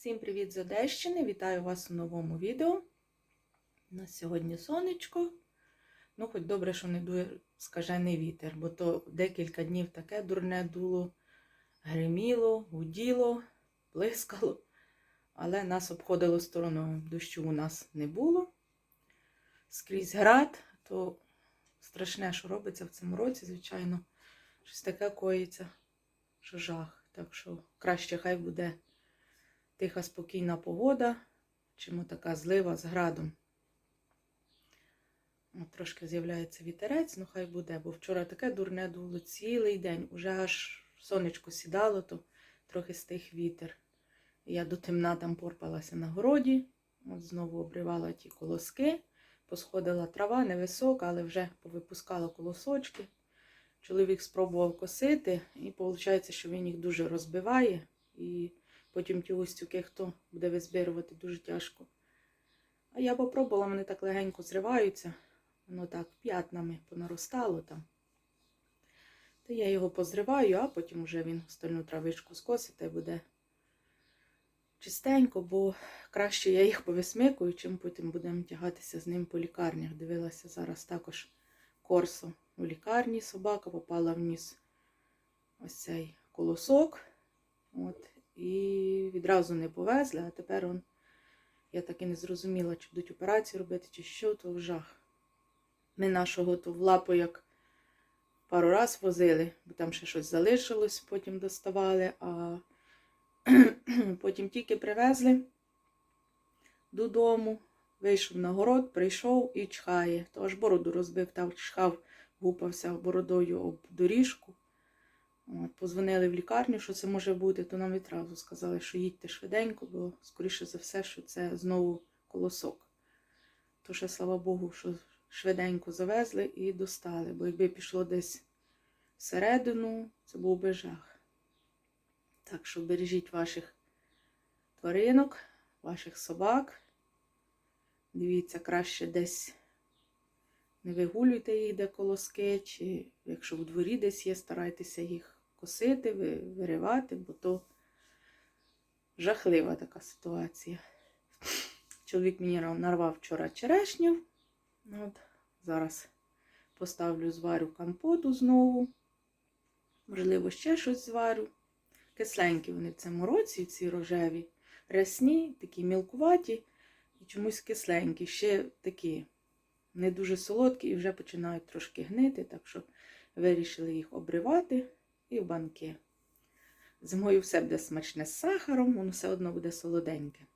Всім привіт з Одещини! Вітаю вас у новому відео. У нас сьогодні сонечко. Ну, хоч добре, що не дує скажений вітер, бо то декілька днів таке дурне дуло, гриміло, гуділо, блискало, але нас обходило стороною. Дощу у нас не було. Скрізь град, то страшне, що робиться в цьому році, звичайно, щось таке коїться, що жах. Так що краще хай буде тиха, спокійна погода, чому така злива з градом. Трошки з'являється вітерець, ну хай буде, бо вчора таке дурне дуло цілий день. Уже аж сонечко сідало, то трохи стих вітер. Я до темна там порпалася на городі, от знову обривала ті колоски, посходила трава невисока, але вже повипускала колосочки. Чоловік спробував косити, і виходить, що він їх дуже розбиває. І Потім ті устюки, хто буде визбирувати, дуже тяжко. А я попробувала, вони так легенько зриваються. Воно так п'ятнами понаростало там. Та я його позриваю, а потім вже він остальну травичку скосить й буде чистенько, бо краще я їх повисмикую, чим потім будемо тягатися з ним по лікарнях. Дивилася зараз також корсо у лікарні. Собака попала в ніс ось цей колосок. От, і відразу не повезли, а тепер он, я так і не зрозуміла, чи будуть операцію робити, чи що, то в жах. Ми нашого то в лапу як пару раз возили, бо там ще щось залишилось, потім доставали, а потім тільки привезли додому, вийшов на город, прийшов і чхає. То аж бороду розбив, там чхав, гупався бородою об доріжку. От, Позвонили в лікарню, що це може бути, то нам відразу сказали, що їдьте швиденько, бо, скоріше за все, що це знову колосок. То ще, слава Богу, що швиденько завезли і достали, бо якби пішло десь всередину, це був би жах. Так що бережіть ваших тваринок, ваших собак. Дивіться, краще десь не вигулюйте їх, де колоски, чи якщо в дворі десь є, старайтеся їх косити, виривати, бо то жахлива така ситуація. Чоловік мені нарвав вчора черешню. От, Зараз поставлю зварю компоту знову. Можливо, ще щось зварю. Кисленькі вони в цьому році, ці рожеві, рясні, такі мілкуваті і чомусь кисленькі, ще такі не дуже солодкі і вже починають трошки гнити, так що вирішили їх обривати і в банки. Зимою все буде смачне з сахаром, воно все одно буде солоденьке.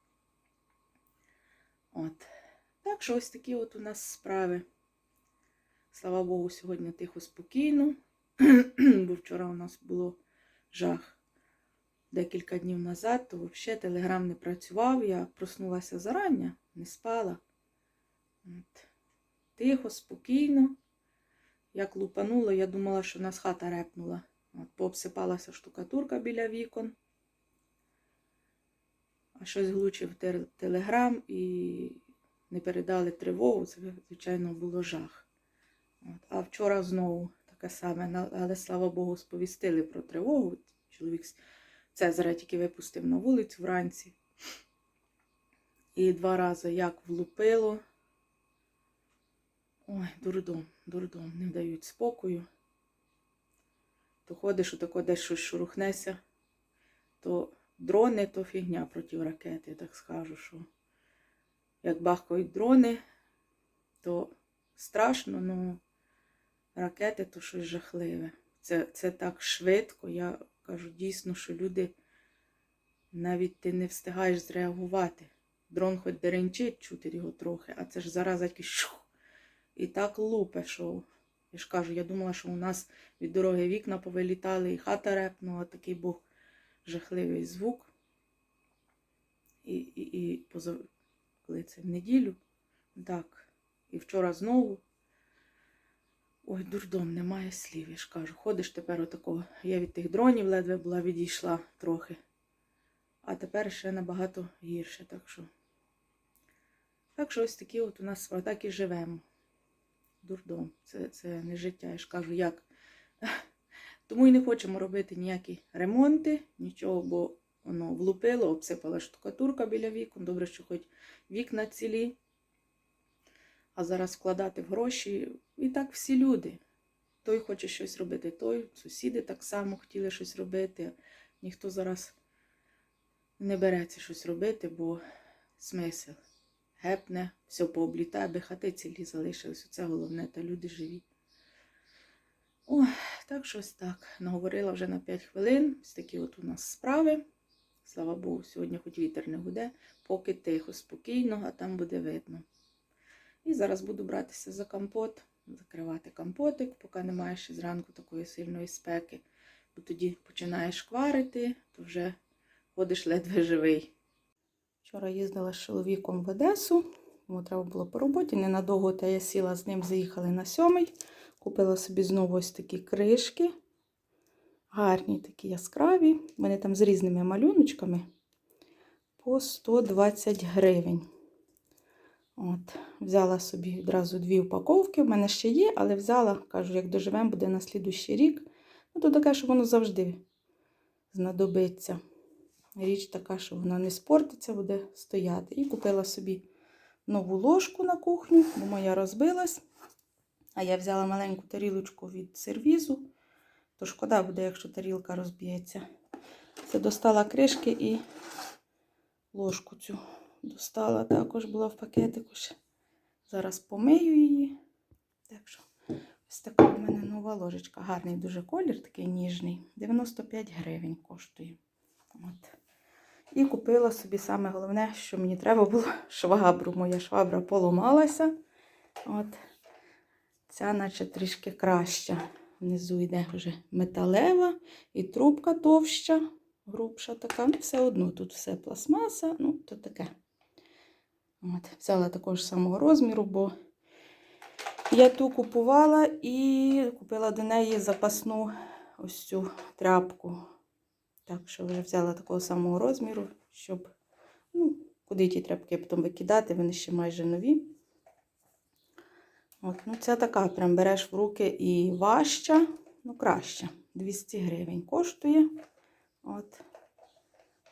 От. Так що ось такі от у нас справи. Слава Богу, сьогодні тихо, спокійно, бо вчора у нас було жах декілька днів назад, то взагалі телеграм не працював. Я проснулася зарання, не спала. От. Тихо, спокійно. Як лупануло, я думала, що в нас хата репнула. От, Пообсипалася штукатурка біля вікон. А щось глучив телеграм і не передали тривогу. Це, звичайно, було жах. От. А вчора знову таке саме, але, слава Богу, сповістили про тривогу. Чоловік Цезаря тільки випустив на вулицю вранці. І два рази як влупило. Ой, дурдом, дурдом, не дають спокою. То ходиш, отако десь щось шурухнеся, то дрони, то фігня проти ракети, я так скажу, що як бахкають дрони, то страшно, ну ракети то щось жахливе. Це, Це так швидко. Я кажу дійсно, що люди навіть ти не встигаєш зреагувати. Дрон хоч деренчить, чути його трохи, а це ж зараз якийсь шух. І так лупе, що я ж кажу, я думала, що у нас від дороги вікна повилітали, і хата репнула, такий був жахливий звук. І і, і позав... коли це в неділю, так, і вчора знову. Ой, дурдом, немає слів, я ж кажу. Ходиш тепер отако. Я від тих дронів ледве була відійшла трохи. А тепер ще набагато гірше. Так що так що ось такі от у нас так і живемо дурдом. Це це не життя. Я ж кажу, як. Тому і не хочемо робити ніякі ремонти, нічого, бо воно влупило, обсипала штукатурка біля вікон. Добре, що хоч вікна цілі. А зараз вкладати в гроші. І так всі люди. Той хоче щось робити, той, сусіди так само хотіли щось робити. Ніхто зараз не береться щось робити, бо смисл. Гепне, все пооблітає, аби хати цілі залишились. Це головне, та люди живі. Ой, так щось так. Наговорила вже на 5 хвилин. Ось такі от у нас справи. Слава Богу, сьогодні хоч вітер не гуде, поки тихо, спокійно, а там буде видно. І зараз буду братися за компот, закривати компотик, поки немає ще зранку такої сильної спеки. Бо тоді починаєш кварити, то вже ходиш ледве живий. Вчора їздила з чоловіком в Одесу, йому треба було по роботі. Ненадовго та я сіла з ним, заїхали на сьомий. Купила собі знову ось такі кришки. Гарні, такі яскраві. Вони там з різними малюночками по 120 гривень. От, Взяла собі одразу дві упаковки. У мене ще є, але взяла, кажу, як доживемо, буде на слідущий рік. Ну, то таке, що воно завжди знадобиться. Річ така, що вона не спортиться, буде стояти. І купила собі нову ложку на кухню, бо моя розбилась. А я взяла маленьку тарілочку від сервізу. То шкода буде, якщо тарілка розб'ється. Це достала кришки і ложку цю достала. Також була в пакетику. ще. Зараз помию її. Так що, ось така в мене нова ложечка. Гарний дуже колір, такий ніжний. 95 гривень коштує. От. І купила собі саме головне, що мені треба було швабру. Моя швабра поламалася. От. Ця, наче трішки краща. Внизу йде вже металева і трубка товща, грубша така. Ну, все одно тут все пластмаса, ну, то таке. От, Взяла такого ж самого розміру, бо я ту купувала і купила до неї запасну ось цю тряпку. Так що вже взяла такого самого розміру, щоб, ну, куди ті тряпки потім викидати, вони ще майже нові. От, ну Це така, прям береш в руки і важча, ну краща. 200 гривень коштує. От.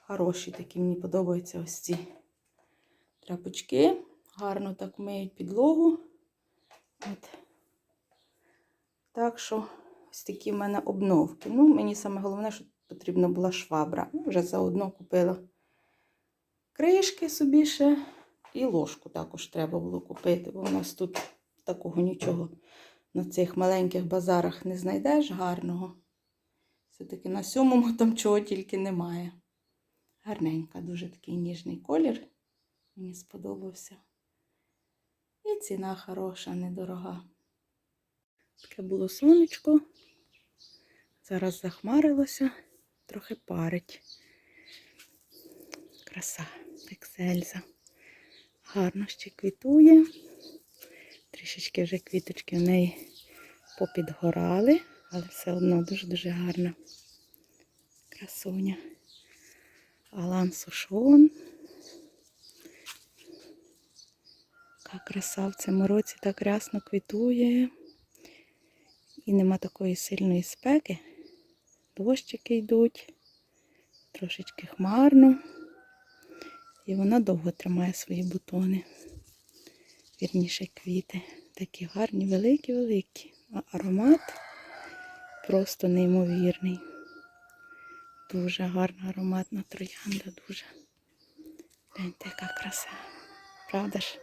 Хороші такі, мені подобаються ось ці тряпочки. Гарно так миють підлогу. От. Так що ось такі в мене обновки. Ну, мені саме головне, що потрібна була швабра. Ну, вже заодно купила кришки собі ще. І ложку також треба було купити, бо у нас тут такого нічого на цих маленьких базарах не знайдеш гарного. Все-таки на сьомому там чого тільки немає. Гарненька, дуже такий ніжний колір. Мені сподобався. І ціна хороша, недорога. Таке було сонечко. Зараз захмарилося, трохи парить. Краса, ексельза. Гарно ще квітує. Трішечки вже квіточки в неї попідгорали, але все одно дуже-дуже гарна красуня. Алан Сушон. Яка краса в цьому році так рясно квітує. І нема такої сильної спеки. Дощики йдуть, трошечки хмарно. І вона довго тримає свої бутони вірніше квіти. Такі гарні, великі-великі. А аромат просто неймовірний. Дуже гарна ароматна троянда, дуже. Гляньте, яка краса. Правда ж?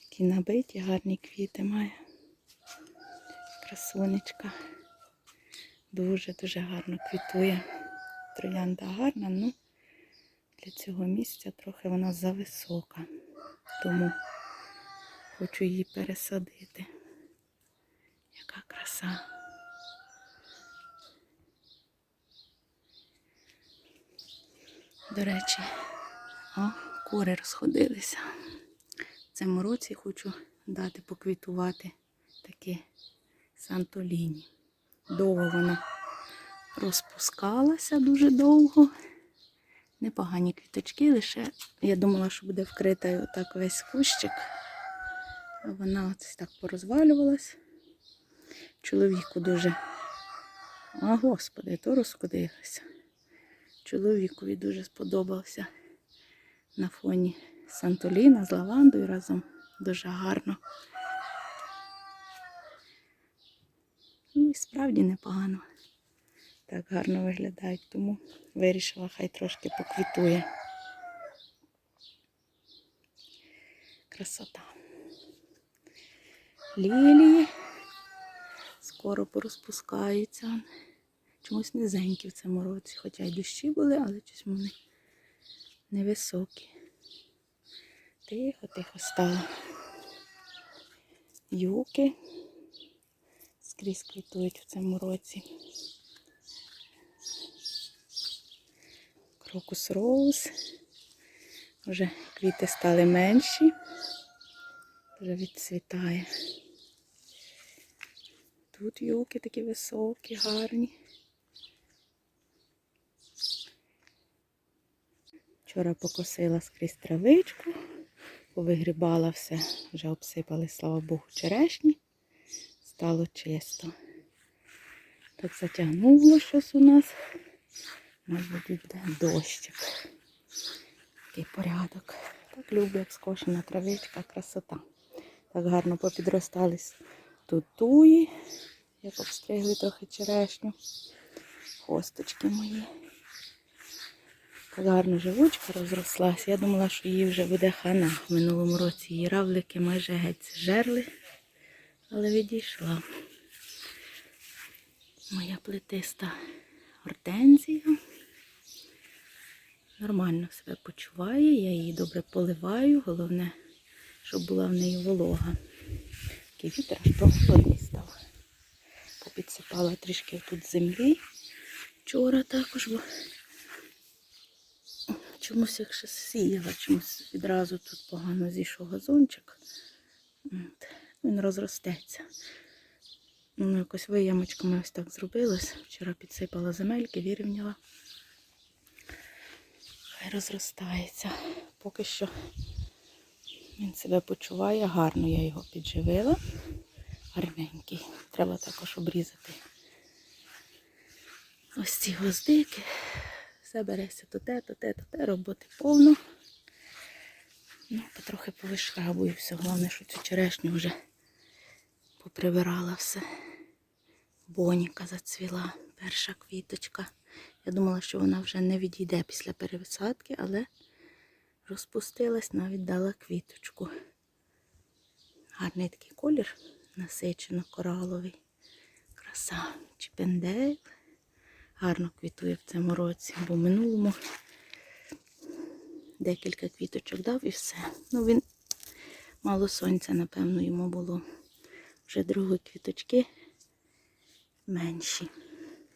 Такі набиті, гарні квіти має. Красунечка. Дуже-дуже гарно квітує. Троянда гарна, ну для цього місця трохи вона зависока. Тому Хочу її пересадити. Яка краса. До речі, о, кури розходилися. В цьому році хочу дати поквітувати такі сантоліні. Довго вона розпускалася дуже довго. Непогані квіточки, лише я думала, що буде вкрита отак весь кущик. Вона ось так порозвалювалась. Чоловіку дуже. А, господи, то розходилася. Чоловікові дуже сподобався на фоні Сантоліна з лавандою разом. Дуже гарно. Ну і справді непогано. Так гарно виглядають, тому вирішила, хай трошки поквітує. Красота. Лілії скоро порозпускаються. Чомусь низенькі в цьому році, хоча й дощі були, але щось вони невисокі. Тихо, тихо стало. Юки скрізь квітують в цьому році. Крокус роуз. Вже квіти стали менші. Вже відцвітає. Тут юки такі високі, гарні. Вчора покосила скрізь травичку, повигрібала все, вже обсипали, слава Богу, черешні. Стало чисто. Так затягнуло щось у нас. Мабуть, буде дощик. Такий порядок. Так люблю, як скошена травичка, красота. Так гарно попідростались тут туї, як обстригли трохи черешню. Хосточки мої. Так гарно живучка розрослась. Я думала, що їй вже буде хана. В минулому році її равлики майже геть жерли, але відійшла. Моя плетиста гортензія. Нормально себе почуває, я її добре поливаю. Головне, щоб була в неї волога. Такий вітер аж прохолодний став. Попідсипала трішки тут землі вчора також, бо чомусь як ще сіяла, чомусь відразу тут погано зійшов газончик. Він розростеться. Ну, якось виямочками ось так зробилось. Вчора підсипала земельки, вирівняла. Хай розростається. Поки що він себе почуває гарно, я його підживила. Гарненький. Треба також обрізати ось ці гвоздики. Все береться то те, то те, то те, роботи повно. Ну, потрохи повишкабую все. Головне, що цю черешню вже поприбирала все. Боніка зацвіла, перша квіточка. Я думала, що вона вже не відійде після перевисадки, але розпустилась, навіть дала квіточку. Гарний такий колір, насичено кораловий. Краса. Чіпендейл. Гарно квітує в цьому році, бо в минулому декілька квіточок дав і все. Ну, він мало сонця, напевно, йому було. Вже другі квіточки менші.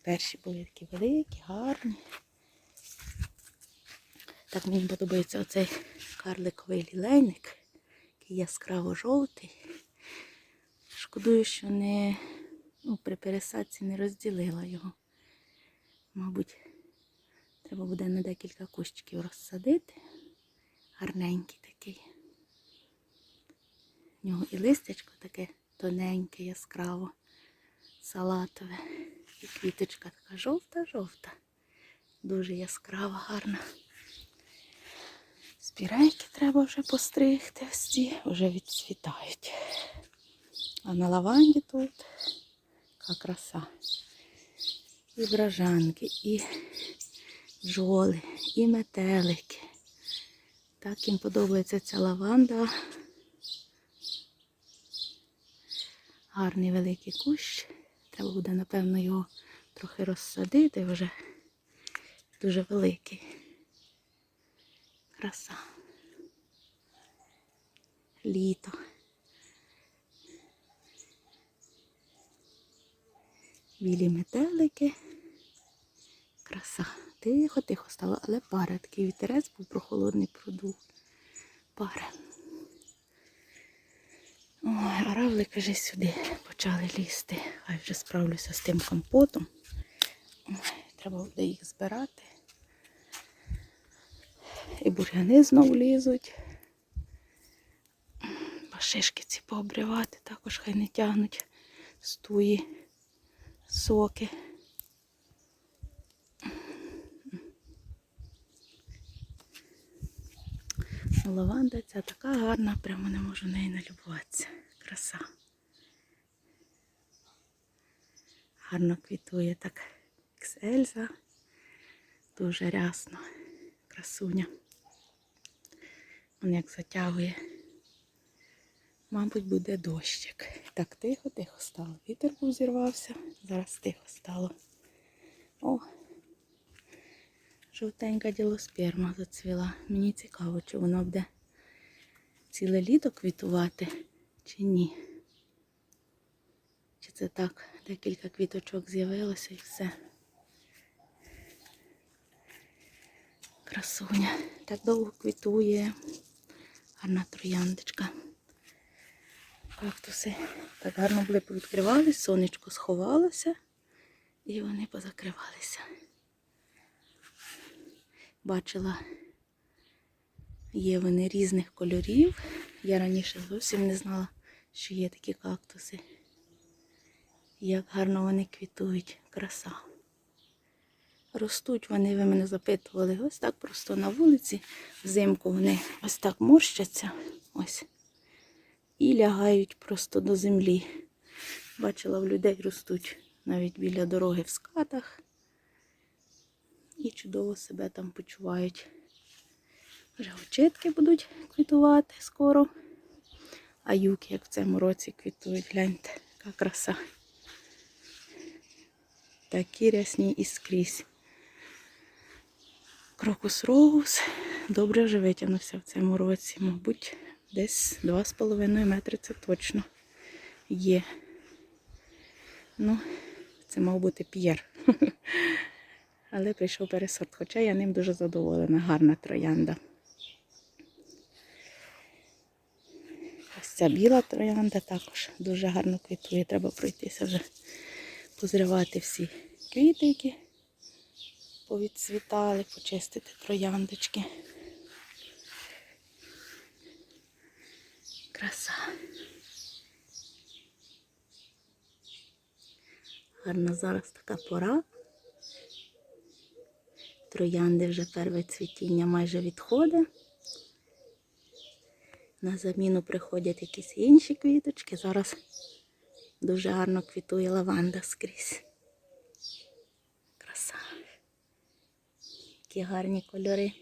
Перші були такі великі, гарні. Так мені подобається оцей карликовий лілейник, який яскраво жовтий. Шкодую, що не ну, при пересадці не розділила його. Мабуть, треба буде на декілька кущиків розсадити. Гарненький такий. У нього і листячко таке тоненьке, яскраво, салатове. І квіточка така жовта-жовта. Дуже яскрава, гарна. Спірейки треба вже постригти, ці вже відцвітають. А на лаванді тут яка краса. І бражанки, і бджоли, і метелики. Так їм подобається ця лаванда. Гарний великий кущ. Треба буде, напевно, його трохи розсадити вже. Дуже великий. Краса. Літо. Білі метелики. Краса. Тихо-тихо стало, але пара. Такий вітерець був прохолодний продув. Пара. Ой, а равлики вже сюди почали лізти. Хай вже справлюся з тим компотом. Ой, треба буде їх збирати. І бур'яни знову лізуть. Шишки ці пообривати, також хай не тягнуть стуї, соки. Лаванда ця така гарна, прямо не можу нею налюбуватися. Краса. Гарно квітує так ексельза. Дуже рясно. Красуня. Он як затягує. Мабуть, буде дощик. Так тихо, тихо стало. Вітер був зірвався. Зараз тихо стало. О, жовтенька ділосперма зацвіла. Мені цікаво, чи воно буде ціле літо квітувати, чи ні. Чи це так, декілька квіточок з'явилося і все. Красуня. Так довго квітує. Гарна трояндочка. Кактуси так гарно були повідкривались, сонечко сховалося і вони позакривалися. Бачила, є вони різних кольорів. Я раніше зовсім не знала, що є такі кактуси. Як гарно вони квітують, краса. Ростуть вони, ви мене запитували, ось так просто на вулиці. Взимку вони ось так морщаться. Ось. І лягають просто до землі. Бачила, в людей ростуть навіть біля дороги в скатах. І чудово себе там почувають. Вже очитки будуть квітувати скоро. А юки, як в цьому році квітують, гляньте, яка краса. Такі рясні і скрізь. Крокус роуз добре вже витягнувся в цьому році. Мабуть, десь 2,5 метри це точно є. Ну, це мав бути п'єр. Але прийшов пересорт, хоча я ним дуже задоволена. Гарна троянда. Ось ця біла троянда також дуже гарно квітує. Треба пройтися вже позривати всі квіти, які повідцвітали, почистити трояндочки. Краса. Гарна зараз така пора. Троянди вже перве цвітіння майже відходить. На заміну приходять якісь інші квіточки. Зараз дуже гарно квітує лаванда скрізь. Краса. Які гарні кольори.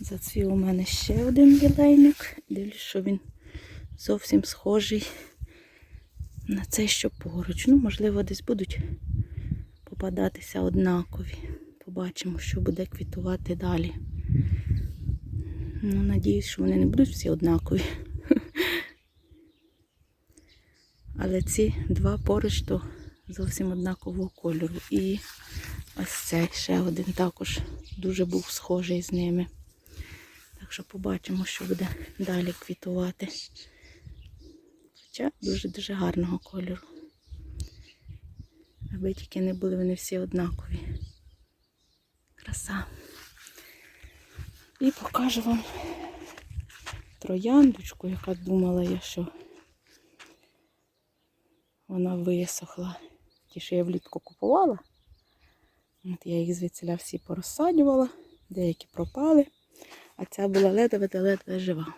Зацвів у мене ще один лілейник. Дивлюсь, що він зовсім схожий на цей, що поруч. Ну, можливо, десь будуть попадатися однакові. Побачимо, що буде квітувати далі. Ну, надіюсь, що вони не будуть всі однакові. Але ці два поруч то зовсім однакового кольору. І ось цей ще один також дуже був схожий з ними. Так що побачимо, що буде далі квітувати. Хоча дуже-дуже гарного кольору. Аби тільки не були вони всі однакові. Краса. І покажу вам трояндочку, яка думала я, що вона висохла. Ті, що я влітку купувала. От я їх звідсіля всі порозсаджувала, деякі пропали, а ця була ледве та ледве жива.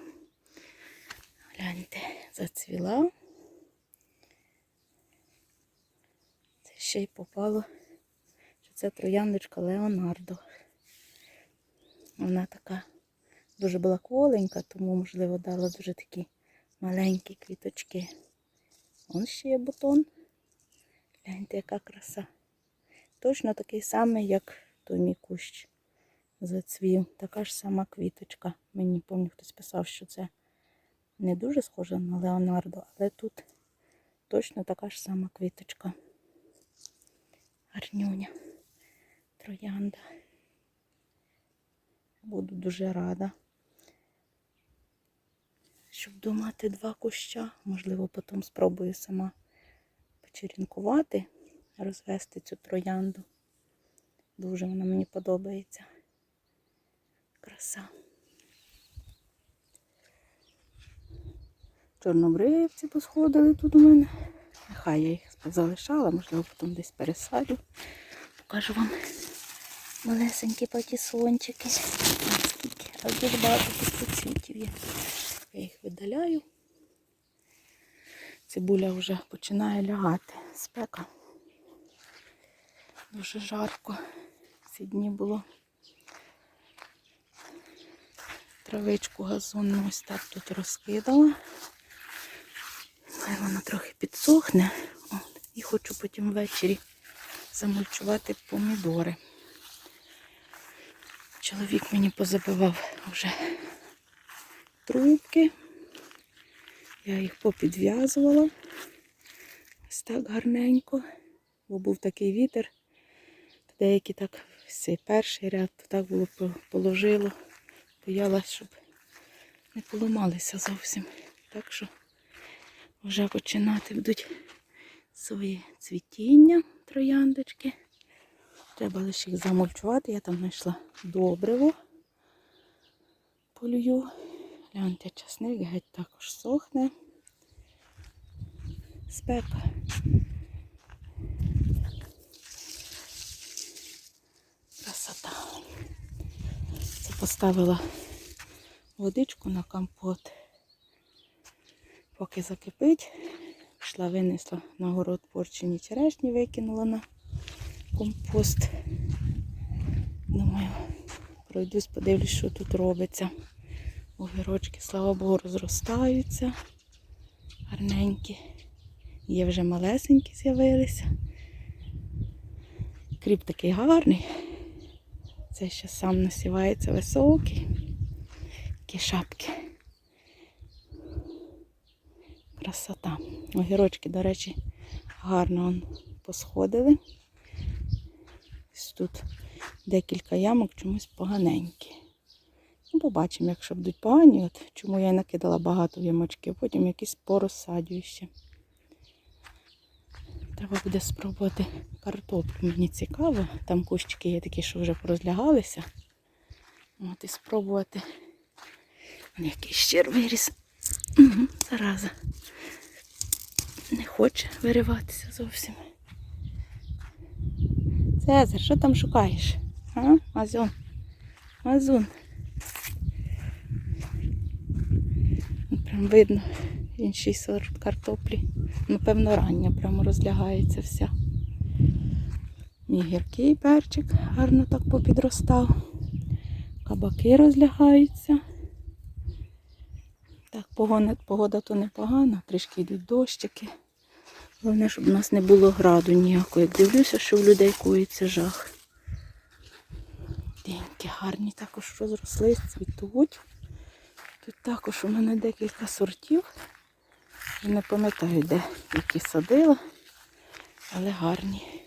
Гляньте, зацвіла. Це ще й попало, що це трояндочка Леонардо. Вона така дуже була кволенька, тому, можливо, дала дуже такі маленькі квіточки. Ось ще є бутон. Гляньте, яка краса. Точно такий самий, як той мій кущ зацвів. Така ж сама квіточка. Мені пам'ятаю, хтось писав, що це не дуже схоже на Леонардо, але тут точно така ж сама квіточка. Гарнюня. Троянда. Буду дуже рада. Щоб домати два куща, можливо, потім спробую сама почерінкувати, розвести цю троянду. Дуже вона мені подобається. Краса. Чорнобривці посходили тут у мене. Нехай я їх залишала, можливо, потім десь пересадю. Покажу вам малесенькі патісончики. А дуже багато пустоцвітів є. Я їх видаляю. Цибуля вже починає лягати. Спека. Дуже жарко. Ці дні було. Травичку газонну ось так тут розкидала. Хай вона трохи підсохне. Потім ввечері замульчувати помідори. Чоловік мені позабивав вже трубки. Я їх попідв'язувала. Ось так гарненько. Бо був такий вітер. Деякі так, цей перший ряд, так було положило. Боялась, щоб не поламалися зовсім. Так що вже починати будуть свої цвітіння трояндочки. Треба лише їх замульчувати. Я там знайшла добриво. Полюю. Гляньте, часник геть також сохне. Спека. Красота. Це поставила водичку на компот. Поки закипить, пішла, винесла на город порчені черешні, викинула на компост. Думаю, пройдусь, подивлюсь, що тут робиться. Огірочки, слава Богу, розростаються. Гарненькі. Є вже малесенькі з'явилися. Кріп такий гарний. Це ще сам насівається високий. Такі шапки. Красота. Огірочки, до речі, гарно посходили. Ось тут декілька ямок чомусь поганенькі. Ну, побачимо, якщо будуть погані. От чому я накидала багато в ямочки, а потім якісь порозсадю ще. Треба буде спробувати картоплю. Мені цікаво. Там кущики є такі, що вже порозлягалися. От і спробувати. Вон який щир виріс. Угу, зараза. Не хоче вириватися зовсім. Цезар, що там шукаєш? А? Мазон. Мазун. Прям видно інший сорт картоплі. Напевно, рання прямо розлягається вся. Мій гіркий перчик гарно так попідростав. Кабаки розлягаються. Так, погода, погода то непогана, трішки йдуть дощики. Головне, щоб у нас не було граду ніякого. Як дивлюся, що в людей кується жах. Деньки гарні також розрослись, цвітуть. Тут також у мене декілька сортів. Не пам'ятаю, де які садила, але гарні.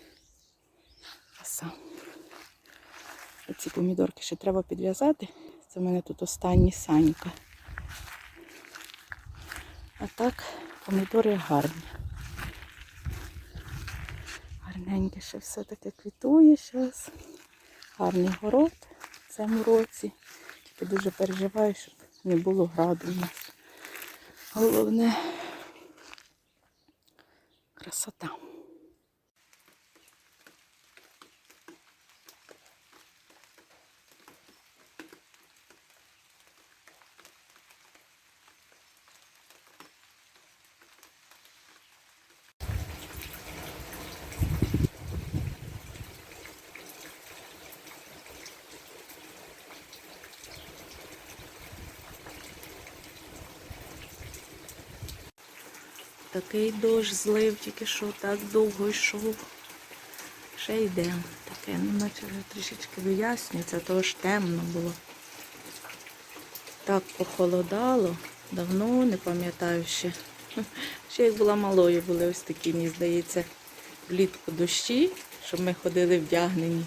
Ці помідорки ще треба підв'язати. Це в мене тут останні санька. А так, помідори гарні. Гарненьке ще все таке квітує зараз. Гарний город в цьому році. Тільки дуже переживаю, щоб не було граду у нас. Головне красота. Такий дощ злив, тільки що так довго йшов. Ще йде. Таке, ну наче трішечки вияснюється, того ж темно було. Так похолодало. Давно не пам'ятаю ще. Ще як була малою, були ось такі, мені здається, влітку дощі, щоб ми ходили вдягнені.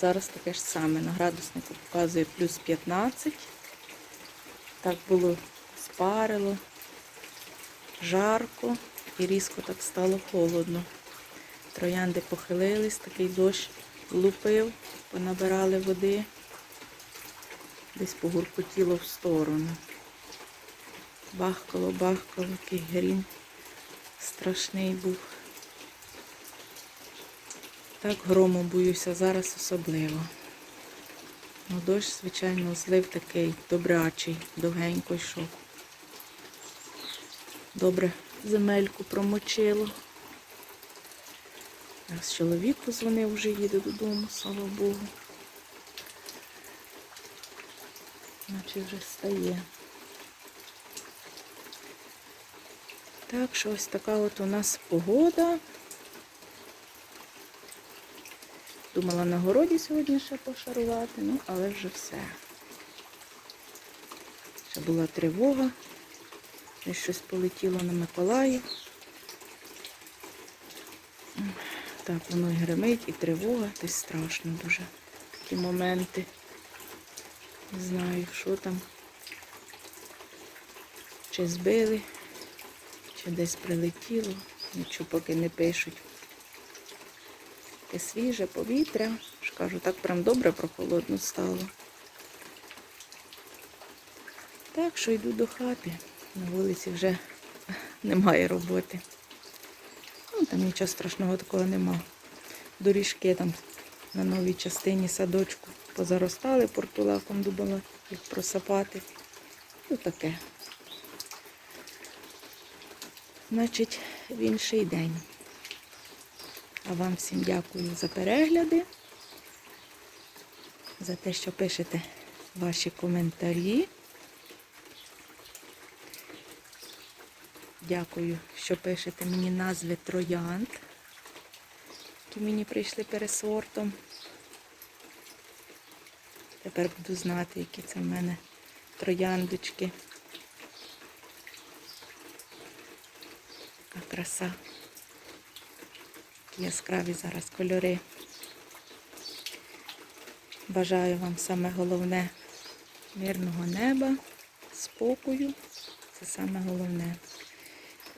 Зараз таке ж саме. На градуснику показує плюс 15. Так було спарило жарко і різко так стало холодно. Троянди похилились, такий дощ лупив, понабирали води, десь погуркотіло в сторону. Бахкало, бахкало, який грім страшний був. Так грому боюся зараз особливо. Ну, дощ, звичайно, злив такий добрячий, довгенько йшов. Добре земельку промочило. Раз чоловік позвонив, вже їде додому, слава Богу. Наче вже стає. Так що ось така от у нас погода. Думала на городі сьогодні ще пошарувати, ну але вже все. Ще була тривога. Десь щось полетіло на Миколаїв. Так, воно і гримить, і тривога, десь страшно дуже. Такі моменти. Не знаю, що там. Чи збили, чи десь прилетіло. Нічого поки не пишуть. Таке свіже повітря. Ж кажу, так прям добре прохолодно стало. Так що йду до хати. На вулиці вже немає роботи. Ну, там нічого страшного такого нема. Доріжки там на новій частині садочку позаростали портулаком, думала їх просапати. Ну таке. Значить, в інший день. А вам всім дякую за перегляди, за те, що пишете ваші коментарі. Дякую, що пишете мені назви троянд, які мені прийшли пересортом. Тепер буду знати, які це в мене трояндочки. Яка краса. Які яскраві зараз кольори. Бажаю вам саме головне мирного неба, спокою. Це саме головне.